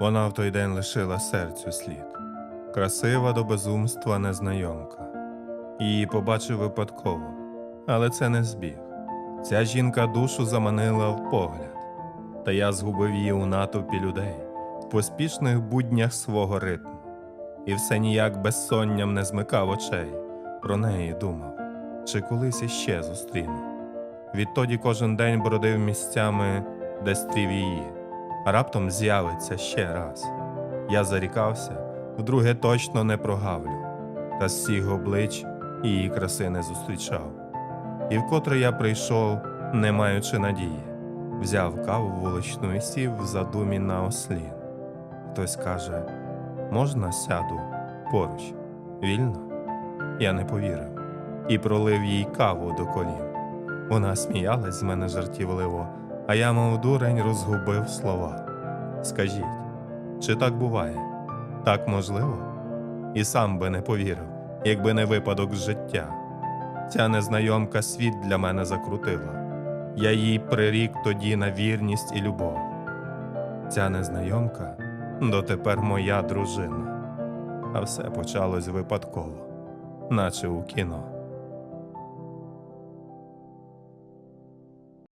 Вона в той день лишила серцю слід, красива до безумства незнайомка. Її побачив випадково, але це не збіг. Ця жінка душу заманила в погляд, та я згубив її у натовпі людей, в поспішних буднях свого ритму, і все ніяк безсонням не змикав очей, про неї думав, чи колись іще зустріну. Відтоді кожен день бродив місцями, де стрів її, раптом з'явиться ще раз. Я зарікався, вдруге точно не прогавлю, та з всіх облич її краси не зустрічав. І вкотре я прийшов, не маючи надії, взяв каву вуличну і сів в задумі на ослін. Хтось каже: можна сяду поруч, вільно? Я не повірив і пролив їй каву до колін. Вона сміялась з мене жартівливо, а я, мов дурень, розгубив слова. Скажіть, чи так буває? Так можливо? І сам би не повірив, якби не випадок з життя. Ця незнайомка світ для мене закрутила. Я їй прирік тоді на вірність і любов. Ця незнайомка дотепер моя дружина, а все почалось випадково, наче у кіно.